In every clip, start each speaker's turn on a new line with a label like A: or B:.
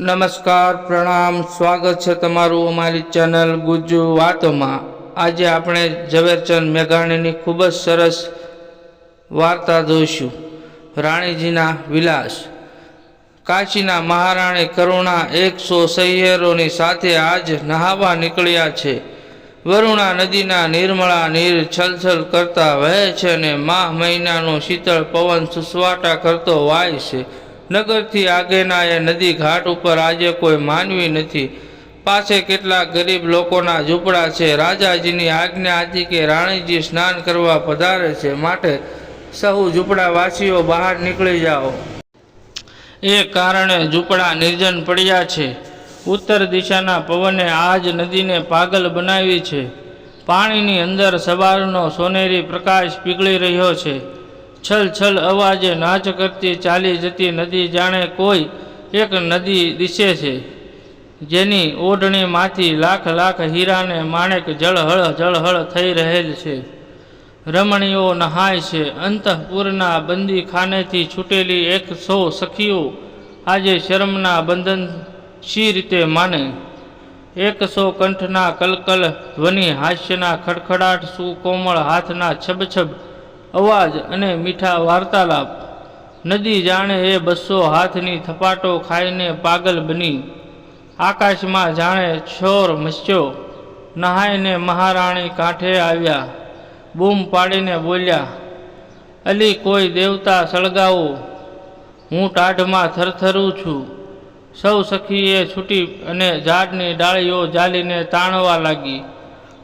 A: નમસ્કાર, પ્રણામ, સ્વાગત છે તમારું અમારી ચેનલ ગુજ્જુ વાતોમાં. આજે આપણે ઝવેરચંદ મેઘાણીની ખૂબ જ સરસ વાર્તા જોઈશું. રાણીજીના વિલાસ. કાશીના મહારાણી કરુણા એકસો સૈયરોની સાથે આજ નહાવા નીકળ્યા છે. વરુણા નદીના નિર્મળા નીર છલછલ કરતા વહે છે અને માહ મહિનાનો શીતળ પવન સુસવાટા કરતો વાય છે. નગરથી આગેના એ નદી ઘાટ ઉપર આજે કોઈ માનવી નથી. પાસે કેટલાક ગરીબ લોકોના ઝૂંપડા છે. રાજાજીની આજ્ઞા હતી કે રાણીજી સ્નાન કરવા પધારે છે. માટે સહુ ઝૂંપડાવાસીઓ બહાર નીકળી જાઓ. એ કારણે ઝૂંપડા નિર્જન પડ્યા છે. ઉત્તર દિશાના પવને આજ નદીને પાગલ બનાવી છે. પાણીની અંદર સવારનો સોનેરી પ્રકાશ પીગળી રહ્યો છે. છલ છલ અવાજે નાચ કરતી ચાલી જતી નદી જાણે કોઈ એક નદી દિશે છે. જેની ઓઢણીમાંથી લાખ લાખ હીરાને માણેક જળહળ જળહળ થઈ રહેલ છે. રમણીઓ નહાય છે. અંતઃપુરના બંદીખાનેથી છૂટેલી એકસો સખીઓ આજે શરમના બંધન શી રીતે માને? એકસો કંઠના કલકલ ધ્વનિ હાસ્યના ખડખડાટ, સુકોમળ હાથના છબછબ અવાજ અને મીઠા વાર્તાલાપ. નદી જાણે એ બસો હાથની થપાટો ખાઈને પાગલ બની. આકાશમાં જાણે છોર મસ્યો. નહાઈને મહારાણી કાંઠે આવ્યા. બૂમ પાડીને બોલ્યા, અલી, કોઈ દેવતા સળગાવો. હું ટાઢમાં થરથરું છું. સૌ સખીએ છૂટી અને ઝાડની ડાળીઓ જાલીને તાણવા લાગી.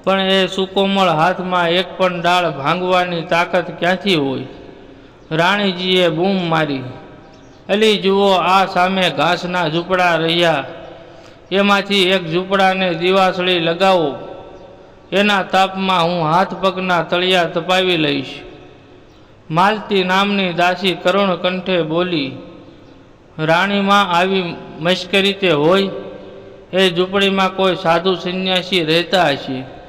A: પણ એ સુકોમળ હાથમાં એક પણ ડાળ ભાંગવાની તાકાત ક્યાંથી હોય? રાણીજીએ બૂમ મારી. અલી, જુઓ, આ સામે ઘાસના ઝૂંપડા રહ્યા. એમાંથી એક ઝૂંપડાને દિવાસળી લગાવો. એના તાપમાં હું હાથ પગના તળિયા તપાવી લઈશ. માલતી નામની દાસી કરુણ કંઠે બોલી, રાણીમાં આવી મશ્કરી તે હોય? એ ઝૂંપડીમાં કોઈ સાધુ સંન્યાસી રહેતા હશે.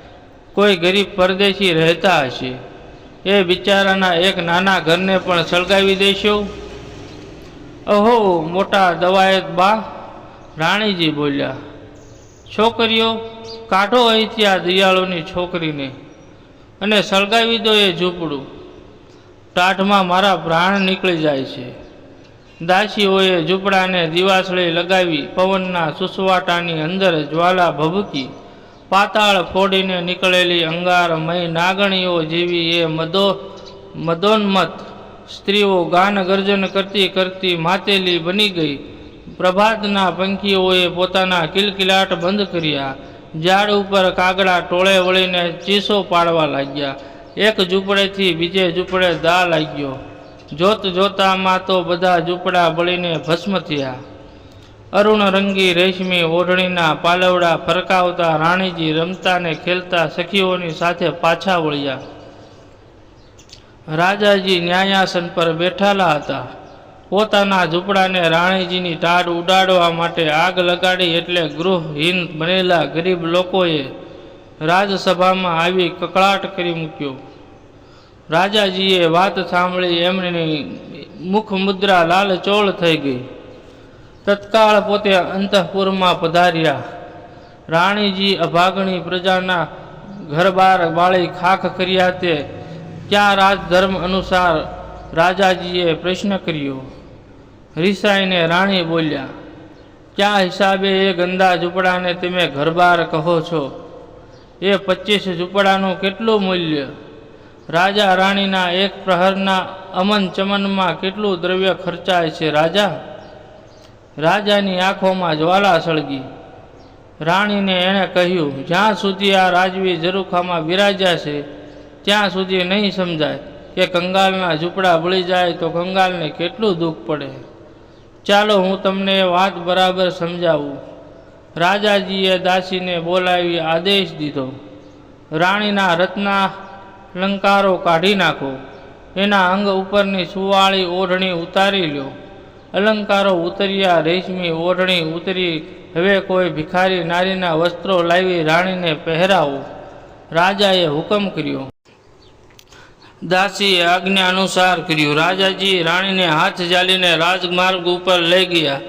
A: કોઈ ગરીબ પરદેશી રહેતા હશે? એ બિચારાના એક નાના ઘરને પણ સળગાવી દેશો? અહો, મોટા દવાયત બા, રાણીજી બોલ્યા, છોકરીઓ, કાઢો અહીંથી આ દિયાળોની છોકરીને અને સળગાવી દો એ ઝૂંપડું. ટાઢમાં મારા પ્રાણ નીકળી જાય છે. દાસીઓએ ઝૂંપડાને દિવાસળી લગાવી પવનના સુસવાટાની અંદર જ્વાલા ભભૂકી પાતાળ ફોડીને નીકળેલી અંગારમય નાગણીઓ જેવી એ મદો, મદોન્મત સ્ત્રીઓ ગાન ગર્જન કરતી કરતી માતેલી બની ગઈ. પ્રભાતના પંખીઓએ પોતાના કિલકિલાટ બંધ કર્યા. ઝાડ ઉપર કાગડા ટોળે વળીને ચીસો પાડવા લાગ્યા. એક ઝૂંપડેથી બીજે ઝૂંપડે દા લાગ્યો. જોત જોતામાં તો બધા ઝૂંપડા બળીને ભસ્મ થયા. અરુણ રંગી રેશમી ઓઢણીના પાલવડા ફરકાવતા રાણીજી રમતા ને ખેલતા સખીઓની સાથે પાછા વળ્યા. રાજાજી ન્યાયાસન પર બેઠાલા હતા. પોતાના ઝૂંપડાને રાણીજીની ટાઢ ઉડાડવા માટે આગ લગાડી એટલે ગૃહહીન બનેલા ગરીબ લોકોએ રાજસભામાં આવી કકળાટ કરી મૂક્યો. રાજાજીએ વાત સાંભળી એમની મુખ મુદ્રા લાલચોળ થઈ ગઈ. તત્કાળ પોતે અંતઃપુરમાં પધાર્યા. રાણીજી અભાગણી પ્રજાના ઘરબાર બાળી ખાખ કર્યા તે ક્યાં રાજધર્મ અનુસાર રાજાજીએ પ્રશ્ન કર્યો. રિસાઈને રાણી બોલ્યા, ક્યાં હિસાબે એ ગંદા ઝૂંપડાને તમે ઘરબાર કહો છો? એ પચીસ ઝૂંપડાનું કેટલું મૂલ્ય? રાજા રાણીના એક પ્રહરના અમન ચમનમાં કેટલું દ્રવ્ય ખર્ચાય છે, રાજા? રાજાની આંખોમાં જ્વાલા સળગી. રાણીને એણે કહ્યું, જ્યાં સુધી આ રાજવી ઝરૂખામાં બિરાજ્યા છે, ત્યાં સુધી નહીં સમજાય કે કંગાલના ઝૂંપડા બળી જાય તો કંગાલને કેટલું દુઃખ પડે. ચાલો હું તમને વાત બરાબર સમજાવું. રાજાજીએ દાસીને બોલાવી આદેશ દીધો. રાણીના રત્ના લંકારો કાઢી નાખો. એના અંગ ઉપરની સુવાળી ઓઢણી ઉતારી લ્યો. અલંકારો ઉતર્યા, રેશમી ઓઢણી ઉતરી. હવે કોઈ ભિખારી નારીના વસ્ત્રો લાવી રાણીને પહેરાવો. રાજાએ હુકમ કર્યો. દાસીએ આજ્ઞા અનુસાર કર્યું. રાજાજી રાણીને હાથ જાલીને રાજમાર્ગ ઉપર લઈ ગયા.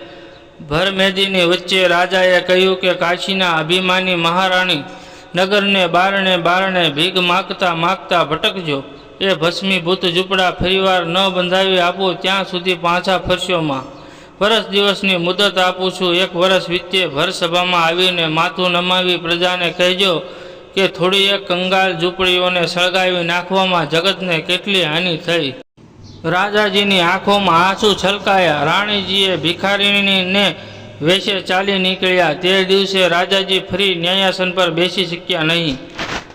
A: ભરમેદીની વચ્ચે રાજાએ કહ્યું કે કાશીના અભિમાની મહારાણી નગરને બારણે બારણે ભીગ માગતા માગતા ભટકજો. એ ભસ્મીભૂત ઝૂંપડા ફરીવાર ન બંધાવી આપો, ત્યાં સુધી પાછા ફરશોમાં વરસ દિવસની મુદત આપું છું. એક વરસ વિત્તે ભરસભામાં આવીને માથું નમાવી પ્રજાને કહેજો કે થોડી એક કંગાલ ઝૂંપડીઓને સળગાવી નાખવામાં જગતને કેટલી હાનિ થઈ. રાજાજીની આંખોમાં આંસુ છલકાયા. રાણીજીએ ભિખારીણીને વેશે ચાલી નીકળ્યા. તે દિવસે રાજાજી ફરી ન્યાયાસન પર બેસી શક્યા નહીં.